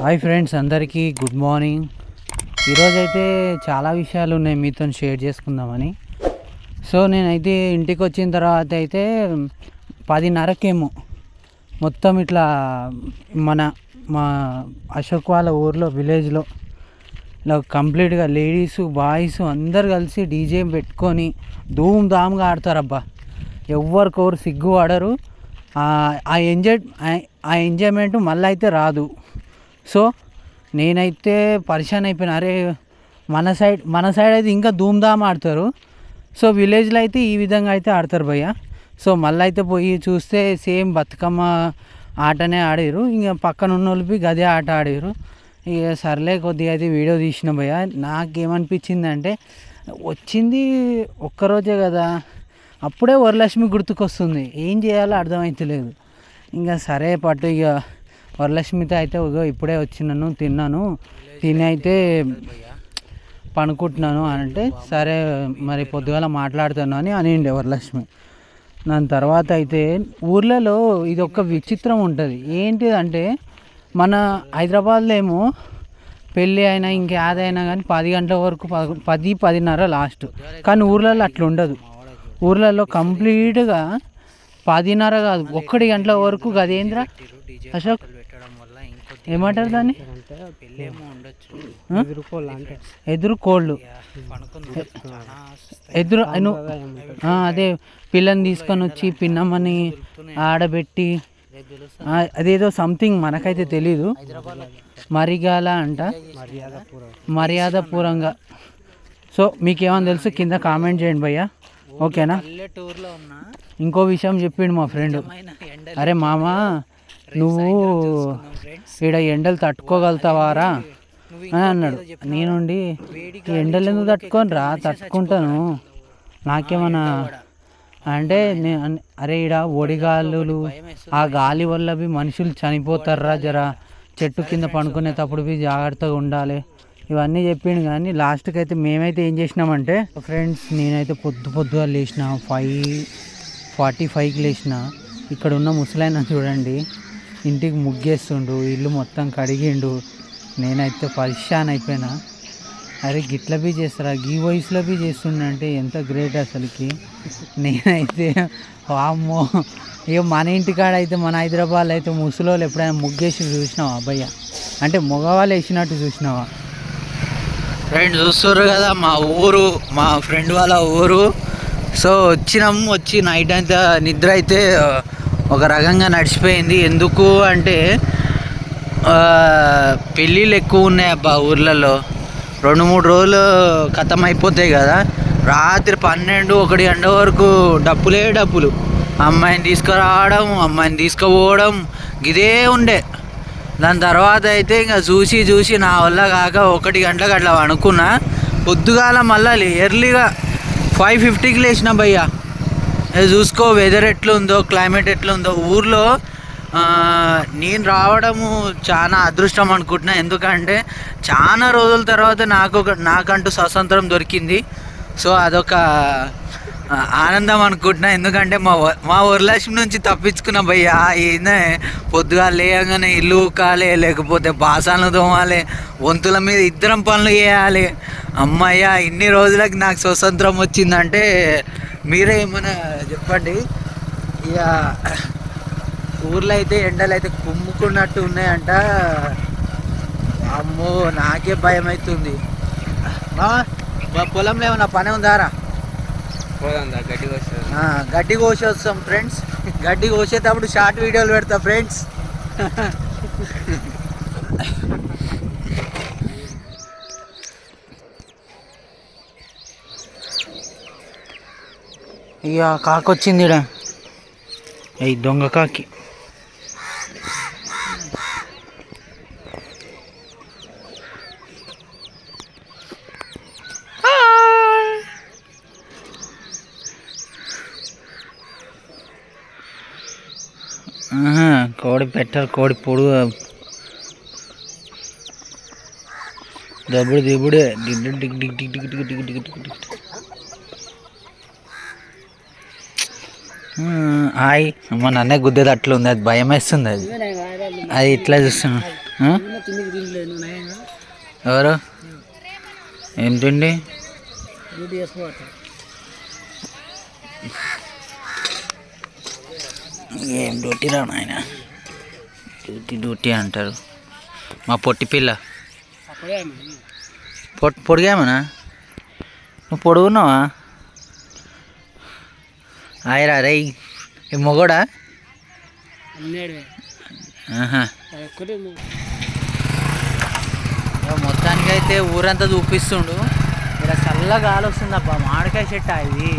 Hi friends అందరికీ good morning ఈరోజైతే చాలా విషయాలు ఉన్నాయి మీతో షేర్ చేసుకుందామని. సో నేనైతే ఇంటికి వచ్చిన తర్వాత అయితే పదిన్నరకేమో మొత్తం ఇట్లా మన మా అశోక్ వాళ్ళ ఊర్లో విలేజ్లో ఇలా కంప్లీట్గా లేడీస్ బాయ్స్ అందరు కలిసి డీజే పెట్టుకొని ధూమ్ ధామ్గా ఆడతారబ్బా. ఎవరికొరు సిగ్గు ఆడరు ఆ ఎంజాయ్ ఆ ఎంజాయ్మెంట్ మళ్ళీ అయితే రాదు. సో నేనైతే పరిశాన్ అయిపోయినా. అరే మన సైడ్ మన సైడ్ అయితే ఇంకా ధూమ్ ధామ్ ఆడతారు. సో విలేజ్లో అయితే ఈ విధంగా అయితే ఆడతారు భయ్య. సో మళ్ళీ అయితే పోయి చూస్తే సేమ్ బతుకమ్మ ఆటనే ఆడారు. ఇంకా పక్కన ఉన్న వాళ్ళకి గదే ఆట ఆడారు. ఇక సర్లే కొద్దిగా అయితే వీడియో తీసిన భయ్య. నాకేమనిపించింది అంటే వచ్చింది ఒక్కరోజే కదా. అప్పుడే వరలక్ష్మి గుర్తుకొస్తుంది. ఏం చేయాలో అర్థమవుతలేదు ఇంకా సరే పట్టు ఇక వరలక్ష్మితో అయితే ఇప్పుడే వచ్చినాను తిన్నాను. తిని అయితే పనుకుంటున్నాను అని అంటే సరే మరి పొద్దుగాల మాట్లాడుతాను అని అనిండే వరలక్ష్మి. దాని తర్వాత అయితే ఊర్లలో ఇది ఒక విచిత్రం ఉంటుంది. ఏంటిదంటే మన హైదరాబాద్లో ఏమో పెళ్ళి అయినా ఇంకేదైనా కానీ పది గంటల వరకు పది పదిన్నర లాస్ట్. కానీ ఊర్లలో అట్లా ఉండదు ఊర్లలో కంప్లీట్గా పదిన్నర కాదు ఒక్కటి గంటల వరకు గదేంద్ర అశోక్ ఏమంటారు దాన్ని? ఎదురు కోళ్ళు ఎదురు అదే పిల్లని తీసుకొని వచ్చి పిన్నమ్మని ఆడబెట్టి అదేదో సంథింగ్ మనకైతే తెలీదు. మరిగాల అంట. మర్యాదపూర్వంగా సో మీకేమని తెలుసు? కింద కామెంట్ చేయండి భయ్య. ఓకేనా? ఇంకో విషయం చెప్పిండు మా ఫ్రెండ్. అరే మామ నువ్వు ఈడ ఎండలు తట్టుకోగలుగుతావారా? అని అన్నాడు. నేనుండి ఎండలు ఎందుకు తట్టుకోను? రా తట్టుకుంటాను. నాకేమన్నా అంటే నేను అరే ఈడ ఒడిగాలులు ఆ గాలి వల్ల బి మనుషులు చనిపోతారా జరా. చెట్టు కింద పడుకునేటప్పుడు బి జాగ్రత్తగా ఉండాలి. ఇవన్నీ చెప్పిండు కానీ లాస్ట్కి అయితే మేమైతే ఏం చేసినామంటే ఫ్రెండ్స్ నేనైతే పొద్దు పొద్దుగా లేచిన ఫైవ్ ఫార్టీ ఫైవ్కి లేచిన ఇక్కడ ఉన్న ముసలైన చూడండి ఇంటికి ముగ్గేస్తుండు ఇల్లు మొత్తం కడిగిండు. నేనైతే పరిశాన్ అయిపోయినా. అరే గిట్ల బీ చేస్తారా? గీ వయసులో బీ చేస్తుండంటే ఎంత గ్రేట్ అసలుకి. నేనైతే వామ్మో. ఇక మన ఇంటికాడ అయితే మన హైదరాబాద్లో అయితే ముసలోళ్ళు ఎప్పుడైనా ముగ్గేసి చూసినావా అబ్బయ్య? అంటే మగవాళ్ళు వేసినట్టు చూసినావా? ఫ్రెండ్ చూస్తారు కదా మా ఊరు మా ఫ్రెండ్ వాళ్ళ ఊరు. సో వచ్చినాము వచ్చి నైట్ అంతా నిద్ర అయితే ఒక రకంగా నడిచిపోయింది. ఎందుకు అంటే పెళ్ళిళ్ళు ఎక్కువ ఉన్నాయి అబ్బా ఊర్లలో. రెండు మూడు రోజులు ఖతం అయిపోతాయి కదా. రాత్రి పన్నెండు ఒకటి గంట వరకు డబ్బులే డబ్బులు. అమ్మాయిని తీసుకురావడం అమ్మాయిని తీసుకుపోవడం ఇదే ఉండే. దాని తర్వాత అయితే ఇంకా చూసి చూసి నా వల్ల కాక ఒకటి గంటలకు అట్లా అనుకున్నా పొద్దుగాల మళ్ళీ ఎర్లీగా ఫైవ్ ఫిఫ్టీకి లేచిన భయ్యా. చూసుకో వెదర్ ఎట్లుందో క్లైమేట్ ఎట్లుందో. ఊర్లో నేను రావడము చాలా అదృష్టం అనుకుంటున్నా. ఎందుకంటే చాలా రోజుల తర్వాత నాకు నాకంటూ స్వతంత్రం దొరికింది. సో అదొక ఆనందం అనుకుంటున్నా. ఎందుకంటే మా వ- మా వరలక్ష్మి నుంచి తప్పించుకున్న భయ్యా ఏందే పొద్దుగా లేయగానే ఇల్లు ఊకాలి లేకపోతే బాసాలను తోమాలి వంతుల మీద ఇద్దరం పనులు చేయాలి. అమ్మయ్య ఇన్ని రోజులకి నాకు స్వతంత్రం వచ్చిందంటే మీరే ఏమైనా చెప్పండి? ఇక ఊర్లో అయితే ఎండలు అయితే కుమ్ముకున్నట్టు ఉన్నాయంట. అమ్మో నాకే భయం అవుతుంది మా పొలంలో ఏమన్నా పని ఉందారా గడ్డి గడ్డి కోసి వస్తాం ఫ్రెండ్స్. గడ్డి కోసేటప్పుడు షార్ట్ వీడియోలు పెడతా ఫ్రెండ్స్. ఇక కాకి వచ్చింది ఈ దొంగ కాకి కోడి పెట్టారు కోడి పొడుగు దబ్బుడు దిబ్బుడే దిగ్గు డిగ్ డిగ్ డిగ్ డిగ్ డిగ్ డిగ్ డిగ్ హాయ్. మా నన్నే గుద్దేది అట్లా ఉంది అది భయం వేస్తుంది అది. అది ఇట్లా చూస్తున్నా. ఎవరు? ఏం తిండి? డ్యూటీ చేసుకోవచ్చు ఏం డ్యూటీ రా నాయన? డ్యూటీ డ్యూటీ అంటారు. మా పొట్టి పిల్ల. పొట్ పొడిగామనా? నువ్వు పొడుగున్నావా? ఆయరా రే ఈ మొగోడా? ఇక మొత్తానికైతే ఊరంతా చూపిస్తుండు. ఇక్కడ చల్లగా గాలి వస్తుంది అబ్బా మామిడికాయ చెట్టు ఇది.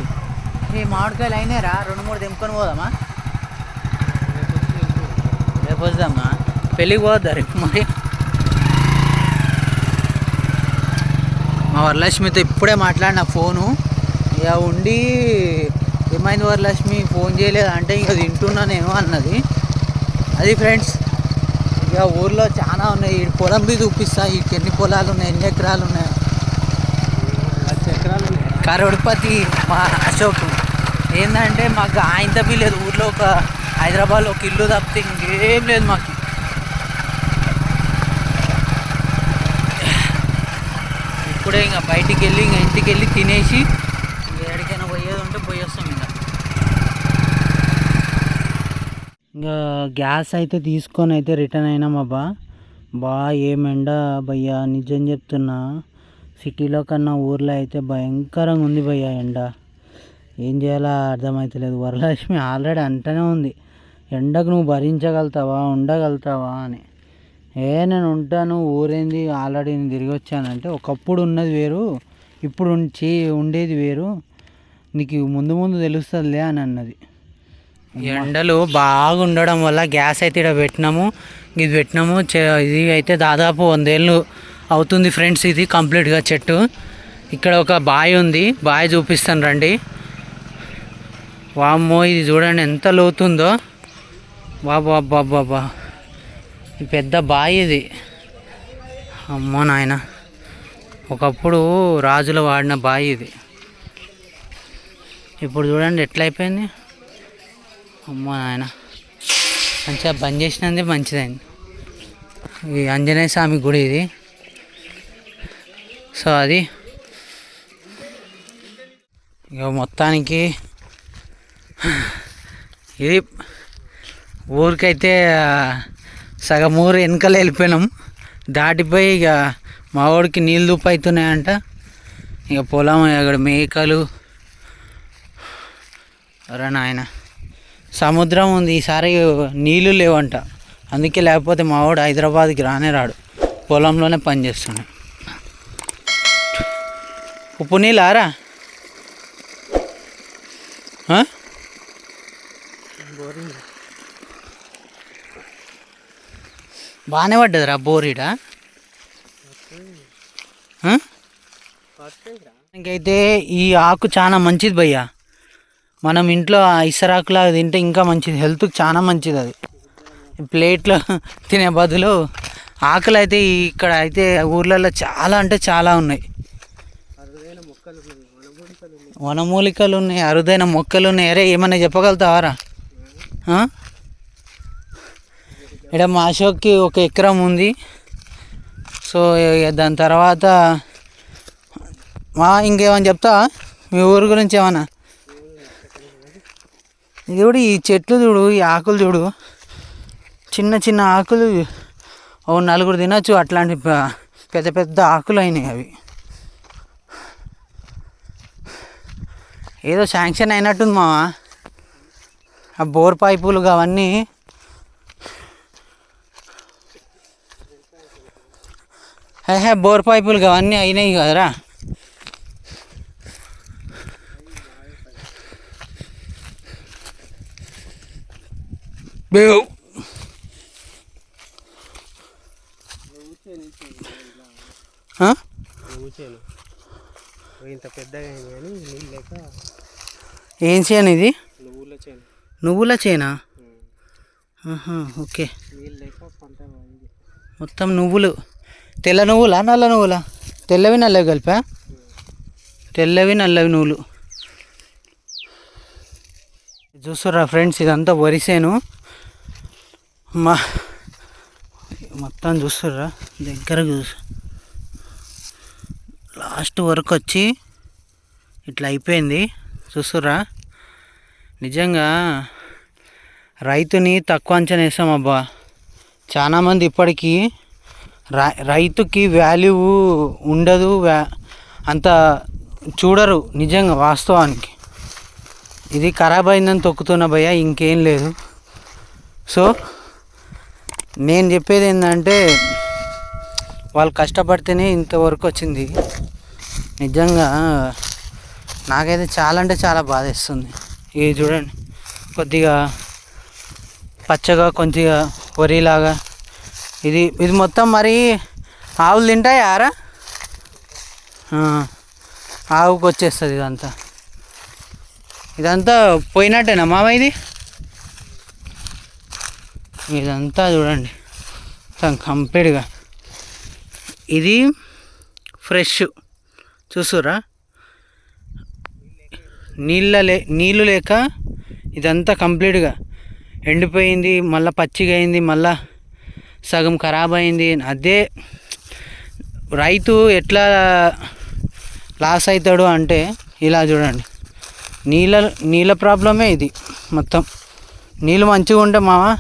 ఈ మామిడికాయలు అయినారా రెండు మూడు తెంపుకొని పోదామా? రేపు వద్దామా? పెళ్ళికి పోద్దా రేపు మరి? మా వరలక్ష్మితో ఇప్పుడే మాట్లాడిన ఫోను. ఇక ఉండి ఏమైంది వరలక్ష్మి ఫోన్ చేయలేదు అంటే ఇక తింటున్నా నేను అన్నది. అది ఫ్రెండ్స్ ఇక ఊర్లో చాలా ఉన్నాయి. ఈ పొలం మీద చూపిస్తా. వీటికి ఎన్ని పొలాలు ఉన్నాయి ఎన్ని ఎకరాలు ఉన్నాయి? చక్రాలు కరోడ్పతి మా అశోక్. ఏంటంటే మాకు ఆయన తప్పి లేదు. ఊర్లో ఒక హైదరాబాద్లో ఒక ఇల్లు తప్పితే ఇంకేం లేదు మాకు. ఇప్పుడే ఇంకా బయటికి వెళ్ళి ఇంకా ఇంటికి వెళ్ళి తినేసి ఎక్కడికైనా పోయేది ఉంటే పోయేస్తాం ఇంకా గ్యాస్ అయితే తీసుకొని అయితే రిటర్న్ అయినాం అబ్బా. బా ఏమెండ భయ్యా నిజం చెప్తున్నా. సిటీలో కన్నా ఊర్లో అయితే భయంకరంగా ఉంది భయ్యా ఎండ. ఏం చేయాలో అర్థమవుతలేదు వరలక్ష్మి ఆల్రెడీ అంటనే ఉంది. ఎండకు నువ్వు భరించగలుగుతావా ఉండగలుగుతావా అని. ఏ నేను ఉంటాను ఊరేంది ఆల్రెడీ నేను తిరిగి వచ్చానంటే ఒకప్పుడు ఉన్నది వేరు ఇప్పుడు ఉంచి ఉండేది వేరు. నీకు ముందు ముందు తెలుస్తుందిలే అని అన్నది. ఎండలు బాగా ఉండడం వల్ల గ్యాస్ అయితే ఇక్కడ పెట్టినాము. ఇది పెట్టినాము. ఇది అయితే దాదాపు వందేళ్ళు అవుతుంది ఫ్రెండ్స్ ఇది కంప్లీట్గా చెట్టు. ఇక్కడ ఒక బావి ఉంది. బావి చూపిస్తాను రండి. వామ్మో ఇది చూడండి ఎంత లోతుందో. బాబా బాబా బాబా పెద్ద బావి ఇది. అమ్మో నాయన. ఒకప్పుడు రాజులు వాడిన బావి ఇది. ఇప్పుడు చూడండి ఎట్లయిపోయింది? అమ్మో నాయన. మంచిగా బంద్ చేసినది మంచిదైంది. ఈ ఆంజనేయ స్వామి గుడి ఇది. సో అది. ఇక మొత్తానికి ఇది ఊరికైతే సగం ఊరు వెనకలు వెళ్ళిపోయినాం. దాటిపోయి ఇక మా వాడికి నీళ్ళు దుప్పు అవుతున్నాయంట ఇక పొలం అక్కడ మేకలు. అరే నాయన. సముద్రం ఉంది ఈసారి నీళ్ళు లేవంట. అందుకే లేకపోతే మా వాడు హైదరాబాద్కి రానే రాడు. పొలంలోనే పని చేస్తున్నాడు ఉప్పు నీళ్ళారా ఆ? బాగానే పడ్డదిరా బోరీడా? ఇంకైతే ఈ ఆకు చాలా మంచిది భయ్యా. మనం ఇంట్లో ఆ ఇసరాకులాగా తింటే ఇంకా మంచిది. హెల్త్కి చాలా మంచిది అది. ప్లేట్లో తినే బదులు ఆకులు అయితే ఇక్కడ అయితే ఊర్లలో చాలా అంటే చాలా ఉన్నాయి. వనమూలికలు ఉన్నాయి అరుదైన మొక్కలు ఉన్నాయి అరే ఏమన్నా చెప్పగలుగుతావారా ఇక్కడ మా అశోక్కి ఒక ఎకరం ఉంది. సో దాని తర్వాత మా ఇంకేమని చెప్తా మీ ఊరు గురించి ఏమన్నా? చూడు ఈ చెట్లు చూడు ఈ ఆకులు చూడు. చిన్న చిన్న ఆకులు. ఓ నలుగురు తినచ్చు అట్లాంటి పెద్ద పెద్ద ఆకులు అయినాయి అవి. ఏదో శాంక్షన్ అయినట్టుంది మావా. ఆ బోర్ పైపులు అవన్నీ. హే బోర్ పైపులు అవన్నీ అయినాయి కదరా. బేవ్ ఇంత పెద్దగా కానీ నీళ్ళు లేక ఏం చేయను ఇది? నువ్వుల చేను? నువ్వుల చేనా ఓకే. నీళ్ళు లేక పంట మొత్తం నువ్వులు. తెల్ల నువ్వులా నల్ల నువ్వులా? తెల్లవి నల్లవి కలిపా? తెల్లవి నల్లవి నువ్వులు. చూస్తురా ఫ్రెండ్స్ ఇదంతా వరిసేను. మా మొత్తం చూస్తారా దగ్గర చూసు. లాస్ట్ వరకు వచ్చి ఇట్లా అయిపోయింది. చూస్తురా నిజంగా రైతుని తక్కువ అంచనా వేసాం అబ్బా. చాలామంది ఇప్పటికీ రై రైతుకి వాల్యూ ఉండదు వ్యా అంత చూడరు నిజంగా వాస్తవానికి. ఇది ఖరాబ్ అయిందని తొక్కుతున్న భయ్య ఇంకేం లేదు. సో నేను చెప్పేది ఏంటంటే వాళ్ళు కష్టపడితేనే ఇంతవరకు వచ్చింది. నిజంగా నాకైతే చాలా అంటే చాలా బాధేస్తుంది. ఇది చూడండి కొద్దిగా పచ్చగా కొద్దిగా వరిలాగా. ఇది ఇది మొత్తం మరి ఆవులు తింటాయారా ఆ, ఆవుకు వచ్చేస్తుంది ఇదంతా. ఇదంతా పోయినట్టేనా మామ ఇది? ఇదంతా చూడండి. మొత్తం కంప్లీట్గా. ఇది ఫ్రెష్. చూసురా. నీళ్ళ లే నీళ్ళు లేక ఇదంతా కంప్లీట్గా. ఎండిపోయింది మళ్ళీ పచ్చిగా అయింది మళ్ళా సగం ఖరాబ్ అయింది అదే రైతు ఎట్లా లాస్ అవుతాడు అంటే ఇలా చూడండి. నీళ్ళ నీళ్ళ ప్రాబ్లమే ఇది మొత్తం. నీళ్ళు మంచిగా ఉంటే మామ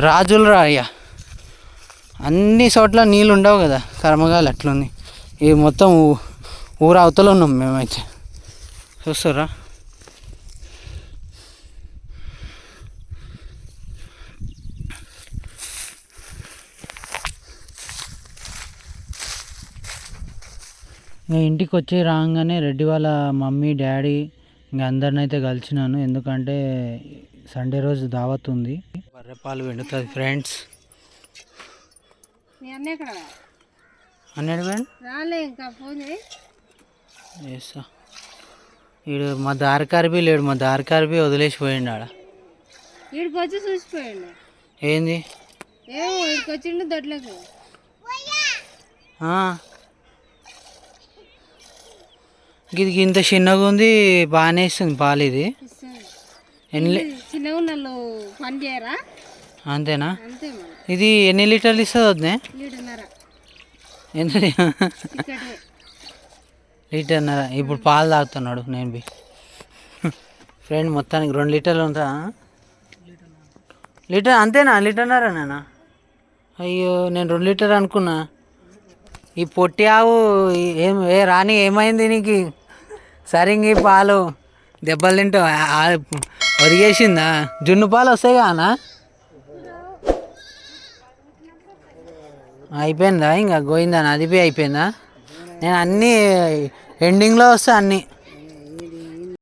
రాజులు రాయ్యా అన్ని చోట్ల నీళ్ళు ఉండవు కదా కర్మగాలి అట్లుంది ఇది మొత్తం ఊరు అవతల ఉన్నాం మేమైతే. చూస్తారా ఇంటికి వచ్చి రాగానే రెడ్డి వాళ్ళ మమ్మీ డాడీ ఇంకా అందరిని అయితే కలిసినాను. ఎందుకంటే సండే రోజు దావత్ ఉంది. బర్రెపాలు వెండుతుంది ఫ్రెండ్స్ అన్నాడు చేయి. చేస్తా వీడు మా దారికారిబి లేడు మా దారికారిబి వదిలేసి పోయిండు ఆడ. వీడికి వచ్చి చూసిపోయాడు. ఏంది? ఏమో వీడికి వచ్చిండు దొడ్లకు. ఇది ఇంత చిన్నగా ఉంది బాగానే ఇస్తుంది పాలు ఇది. చిన్నగా ఉన్నోళ్ళు పని చేయరా? అంతేనా? ఇది ఎన్ని లీటర్లు ఇస్తుంది వద్దే ఇక్కడే లీటర్న్నర. ఇప్పుడు పాలు తాగుతున్నాడు నేను బి. ఫ్రెండ్ మొత్తానికి రెండు లీటర్లు ఉంటా లీటర్ అంతేనా? లీటర్న్నర నేనా? అయ్యో నేను రెండు లీటర్ అనుకున్నా. ఈ పొట్టి ఆవు ఏం ఏ రాని ఏమైంది నీకు? సరింగి పాలు. దెబ్బలు తింటావు. ఒదిగేసిందా జున్ను పాలు వస్తాయి కానా? అయిపోయిందా? ఇంకా గోయిందా అది అయిపోయిందా? నేను అన్నీ ఎండింగ్లో వస్తా అన్నీ.